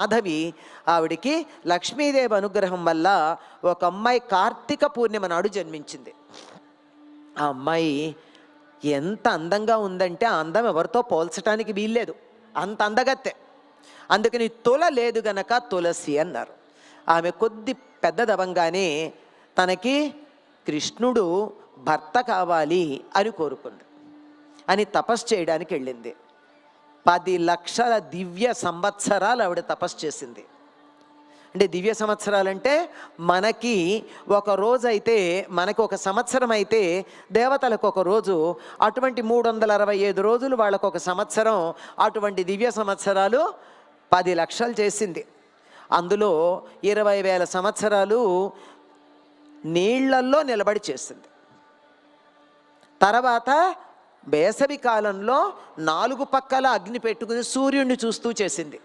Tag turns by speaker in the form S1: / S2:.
S1: మాధవి ఆవిడికి లక్ష్మీదేవి అనుగ్రహం వల్ల ఒక అమ్మాయి కార్తీక పూర్ణిమ నాడు జన్మించింది. ఆ అమ్మాయి ఎంత అందంగా ఉందంటే ఆ అందం ఎవరితో పోల్చడానికి వీల్లేదు. అంత అందగత్తె. అందుకని తుల లేదు గనక తులసి అన్నారు. ఆమె కొద్ది పెద్దదవంగానే తనకి కృష్ణుడు భర్త కావాలి అని కోరుకుంది. అని తపస్సు చేయడానికి వెళ్ళింది. పది లక్షల దివ్య సంవత్సరాలు ఆవిడ తపస్సు చేసింది. అంటే దివ్య సంవత్సరాలు అంటే మనకి ఒక రోజు అయితే మనకి ఒక సంవత్సరం అయితే దేవతలకు ఒక రోజు అటువంటి మూడు వందల అరవై ఐదు రోజులు వాళ్ళకు ఒక సంవత్సరం అటువంటి దివ్య సంవత్సరాలు పది లక్షలు చేసింది. అందులో ఇరవై వేల సంవత్సరాలు నీళ్ళల్లో నిలబడి చేసింది. తర్వాత వేసవి కాలంలో నాలుగు పక్కల అగ్ని పెట్టుకుని సూర్యుడిని చూస్తూ చేసింది.